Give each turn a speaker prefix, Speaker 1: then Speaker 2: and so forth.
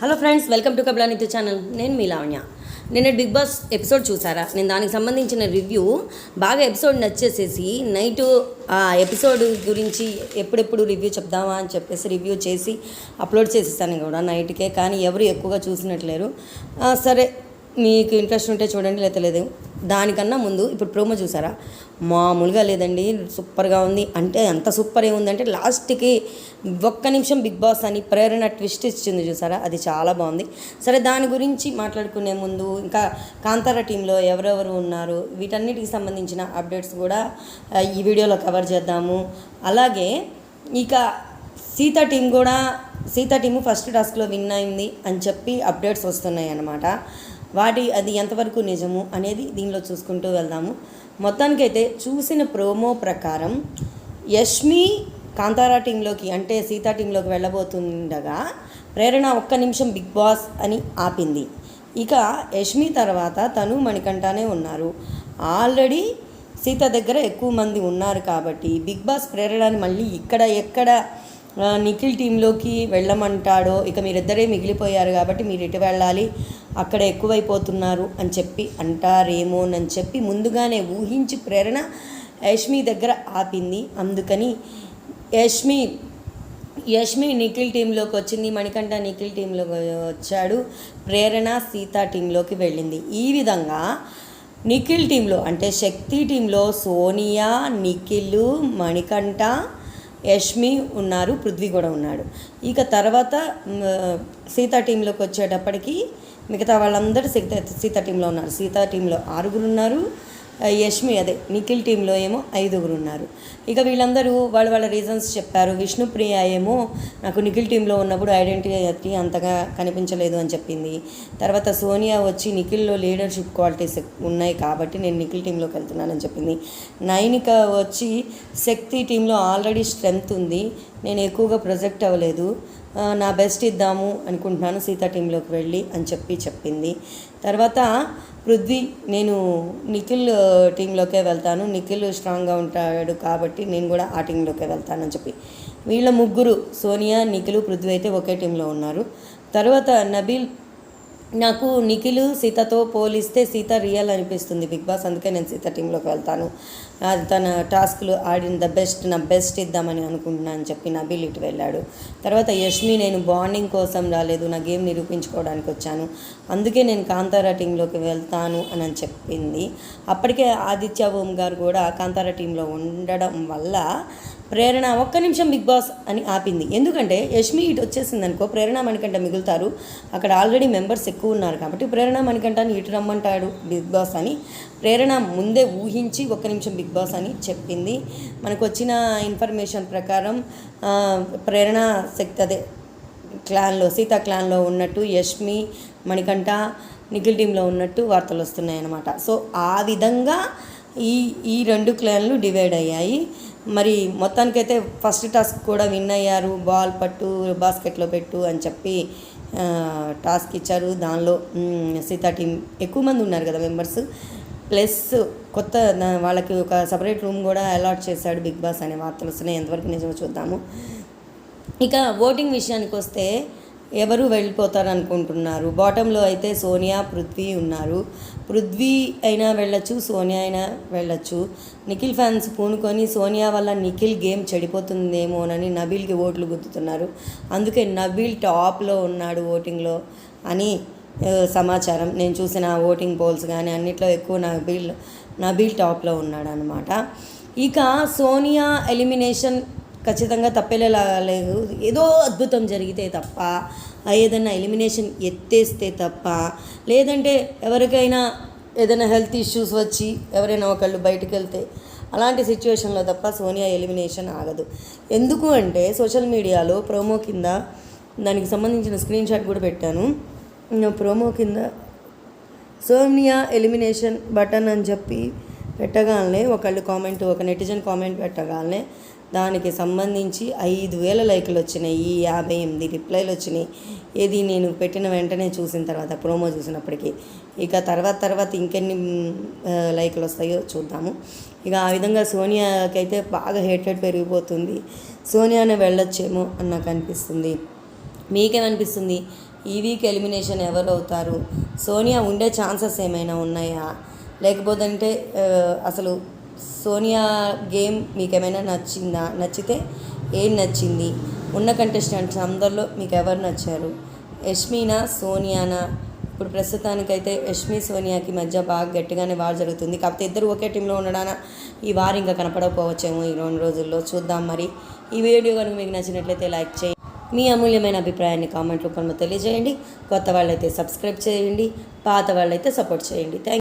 Speaker 1: Hello friends welcome to Kabala Nitya channel. నేను మీ లావణ్య. నేను big boss episode చూసారా? నేను దానికి సంబంధించిన రివ్యూ బాగా ఎపిసోడ్ నచ్చేసేసి నైట్ ఆ ఎపిసోడ్ గురించి ఎప్పుడెప్పుడు రివ్యూ చెప్దామా అని చెప్పేసి రివ్యూ చేసి అప్లోడ్ చేసేసాను కూడా నైట్కే కానీ ఎవరు ఎక్కువగా చూసినట్లేరు. సరే మీకు ఇంట్రెస్ట్ ఉంటే చూడండి లేకపోతే లేదు. దానికన్నా ముందు ఇప్పుడు ప్రోమో చూసారా? మామూలుగా లేదండి సూపర్గా ఉంది. అంటే ఎంత సూపర్ ఏముందంటే లాస్ట్కి ఒక్క నిమిషం బిగ్ బాస్ అని ప్రేరణ ట్విస్ట్ ఇచ్చింది చూసారా? అది చాలా బాగుంది. సరే దాని గురించి మాట్లాడుకునే ముందు ఇంకా కాంతార టీంలో ఎవరెవరు ఉన్నారు? వీటన్నిటికి సంబంధించిన అప్డేట్స్ కూడా ఈ వీడియోలో కవర్ చేద్దాము. అలాగే ఇక సీత టీం కూడా సీత టీము ఫస్ట్ టాస్క్లో విన్ అయింది అని చెప్పి అప్డేట్స్ వస్తున్నాయి అన్నమాట వాటి అది ఎంతవరకు నిజము అనేది దీనిలో చూసుకుంటూ వెళ్దాము. మొత్తానికైతే చూసిన ప్రోమో ప్రకారం యష్మి కాంతారా టీంలోకి అంటే సీతా టీంలోకి వెళ్ళబోతుండగా ప్రేరణ ఒక్క నిమిషం బిగ్ బాస్ అని ఆపింది. ఇక యష్మి తర్వాత తను మణికంఠనే ఉన్నారు. ఆల్రెడీ సీత దగ్గర ఎక్కువ మంది ఉన్నారు కాబట్టి బిగ్ బాస్ ప్రేరణని మళ్ళీ ఇక్కడ ఎక్కడ నిఖిల్ టీంలోకి వెళ్ళమంటాడో ఇక మీరిద్దరే మిగిలిపోయారు కాబట్టి మీరు ఇటు వెళ్ళాలి? అక్కడ ఎక్కువైపోతున్నారు అని చెప్పి అంటారేమోనని చెప్పి ముందుగానే ఊహించి ప్రేరణ యష్మి దగ్గర ఆపింది. అందుకని యష్మి యష్మి నిఖిల్ టీంలోకి వచ్చింది. మణికంఠ నిఖిల్ టీంలోకి వచ్చాడు. ప్రేరణ సీత టీంలోకి వెళ్ళింది. ఈ విధంగా నిఖిల్ టీంలో అంటే శక్తి టీంలో సోనియా నిఖిల్ మణికంఠ యష్మి ఉన్నారు పృథ్వీ కూడా ఉన్నాడు. ఇక తర్వాత సీత సీతా టీంలోకి వచ్చేటప్పటికి మిగతా వాళ్ళందరూ సీత సీతా టీంలో ఉన్నారు. సీతా టీంలో ఆరుగురు ఉన్నారు. యష్మి అదే నిఖిల్ టీంలో ఏమో ఐదుగురు ఉన్నారు. ఇక వీళ్ళందరూ వాళ్ళ వాళ్ళ రీజన్స్ చెప్పారు. విష్ణుప్రియ ఏమో నాకు నిఖిల్ టీంలో ఉన్నప్పుడు ఐడెంటిటీ అంతగా కనిపించలేదు అని చెప్పింది. తర్వాత సోనియా వచ్చి నిఖిల్లో లీడర్షిప్ క్వాలిటీస్ ఉన్నాయి కాబట్టి నేను నిఖిల్ టీంలోకి వెళ్తున్నానని చెప్పింది. నైనిక వచ్చి శక్తి టీంలో ఆల్రెడీ స్ట్రెంగ్త్ ఉంది. నేను ఎక్కువగా ప్రొజెక్ట్ అవ్వలేదు. నా బెస్ట్ ఇద్దాము అనుకుంటున్నాను సీతా టీంలోకి వెళ్ళి అని చెప్పి చెప్పింది. తర్వాత పృథ్వీ నేను నిఖిల్ టీంలోకే వెళ్తాను. నిఖిల్ స్ట్రాంగ్గా ఉంటాడు కాబట్టి నేను కూడా ఆ టీంలోకే వెళ్తానని చెప్పి. వీళ్ళ ముగ్గురు సోనియా నిఖిల్ పృథ్వీ అయితే ఒకే టీంలో ఉన్నారు. తర్వాత నబీల్ నాకు నిఖిల్ సీతతో పోలిస్తే సీత రియల్ అనిపిస్తుంది బిగ్ బాస్ అందుకే నేను సీత టీంలోకి వెళ్తాను. అది తన టాస్క్లు ఆడిన ద బెస్ట్ నా బెస్ట్ ఇద్దామని అనుకుంటున్నాను అని చెప్పి నబీల్ ఇటు వెళ్ళాడు. తర్వాత యష్మి నేను బాండింగ్ కోసం రాలేదు నా గేమ్ నిరూపించుకోవడానికి వచ్చాను. అందుకే నేను కాంతారా టీంలోకి వెళ్తాను అని అని చెప్పింది. అప్పటికే ఆదిత్య ఓం గారు కూడా కాంతారా టీంలో ఉండడం వల్ల ప్రేరణ ఒక్క నిమిషం బిగ్ బాస్ అని ఆపింది. ఎందుకంటే యష్మి ఇటు వచ్చేసింది అనుకో ప్రేరణ మణికంట మిగులుతారు. అక్కడ ఆల్రెడీ మెంబర్స్ ఎక్కువ ఉన్నారు కాబట్టి ప్రేరణ మణికంఠని ఇటు రమ్మంటాడు బిగ్ బాస్ అని. ప్రేరణ ముందే ఊహించి ఒక్క నిమిషం బిగ్ బాస్ అని చెప్పింది. మనకు వచ్చిన ఇన్ఫర్మేషన్ ప్రకారం ప్రేరణ శక్తి అదే క్లాన్లో సీతా క్లాన్లో ఉన్నట్టు యష్మి మణికంఠ నిఖిల్ టీంలో ఉన్నట్టు వార్తలు వస్తున్నాయి అన్నమాట సో ఆ విధంగా ఈ ఈ రెండు క్లాన్లు డివైడ్ అయ్యాయి. మరి మొత్తానికైతే ఫస్ట్ టాస్క్ కూడా విన్ అయ్యారు. బాల్ పట్టు బాస్కెట్లో పెట్టు అని చెప్పి టాస్క్ ఇచ్చారు. దానిలో సీతా టీం ఎక్కువ మంది ఉన్నారు కదా మెంబర్స్. ప్లస్ కొత్త వాళ్ళకి ఒక సపరేట్ రూమ్ కూడా అలాట్ చేశాడు బిగ్ బాస్ అనే వార్తలు వస్తున్నాయి. ఎంతవరకు నిజమో చూద్దాము. ఇక ఓటింగ్ విషయానికి వస్తే ఎవరు వెళ్ళిపోతారు అనుకుంటున్నారు బాటంలో అయితే సోనియా పృథ్వీ ఉన్నారు. పృథ్వీ అయినా వెళ్ళొచ్చు సోనియా అయినా వెళ్ళొచ్చు. నిఖిల్ ఫ్యాన్స్ పూనుకొని సోనియా వల్ల నిఖిల్ గేమ్ చెడిపోతుందేమోనని నబీల్కి ఓట్లు గుద్దుతున్నారు. అందుకే నబీల్ టాప్లో ఉన్నాడు ఓటింగ్లో అని సమాచారం. నేను చూసిన ఓటింగ్ పోల్స్ కానీ అన్నిట్లో ఎక్కువ నబీల్ నబీల్ టాప్లో ఉన్నాడు అనమాట ఇక సోనియా ఎలిమినేషన్ ఖచ్చితంగా తప్పేలా లేదు. ఏదో అద్భుతం జరిగితే తప్ప ఆ ఏదైనా ఎలిమినేషన్ ఎత్తేస్తే తప్ప లేదంటే ఎవరికైనా ఏదైనా హెల్త్ ఇష్యూస్ వచ్చి ఎవరైనా ఒకళ్ళు బయటకు వెళ్తే అలాంటి సిచ్యువేషన్లో తప్ప సోనియా ఎలిమినేషన్ ఆగదు. ఎందుకు అంటే సోషల్ మీడియాలో ప్రోమో కింద దానికి సంబంధించిన స్క్రీన్ షాట్ కూడా పెట్టాను. ప్రోమో కింద సోనియా ఎలిమినేషన్ బటన్ అని చెప్పి పెట్టగానే ఒకళ్ళు కామెంట్ ఒక నెటిజన్ కామెంట్ పెట్టగానే దానికి సంబంధించి ఐదు వేల లైకులు వచ్చినాయి ఈ యాభై ఎనిమిది రిప్లైలు వచ్చినాయి. ఇది నేను పెట్టిన వెంటనే చూసిన తర్వాత ప్రోమో చూసినప్పటికీ. ఇక తర్వాత తర్వాత ఇంకెన్ని లైకులు వస్తాయో చూద్దాము. ఇక ఆ విధంగా సోనియాకి అయితే బాగా హేటెడ్ పెరిగిపోతుంది. సోనియానే వెళ్ళొచ్చేమో అని నాకు అనిపిస్తుంది. మీకేమనిపిస్తుంది? ఈ వీక్ ఎలిమినేషన్ ఎవరు అవుతారు? సోనియా ఉండే ఛాన్సెస్ ఏమైనా ఉన్నాయా? లేకపోతే అంటే అసలు సోనియా గేమ్ మీకు ఏమైనా నచ్చిందా? నచ్చితే ఏం నచ్చింది? ఉన్న కంటెస్టెంట్స్ అందరిలో మీకు ఎవరు నచ్చారు? యష్మినా సోనియానా? ఇప్పుడు ప్రస్తుతానికైతే యష్మి సోనియాకి మధ్య బాగా గట్టిగానే వార్ జరుగుతుంది. కాకపోతే ఇద్దరు ఒకే టీంలో ఉండడాన ఈ వార్ ఇంకా కనపడకపోవచ్చేమో ఈ రెండు రోజుల్లో. చూద్దాం మరి. ఈ వీడియో కనుక మీకు నచ్చినట్లయితే లైక్ చేయండి మీ అమూల్యమైన అభిప్రాయాన్ని కామెంట్ రూపంలో తెలియజేయండి. కొత్త వాళ్ళైతే సబ్స్క్రైబ్ చేయండి. పాత వాళ్ళైతే సపోర్ట్ చేయండి. థ్యాంక్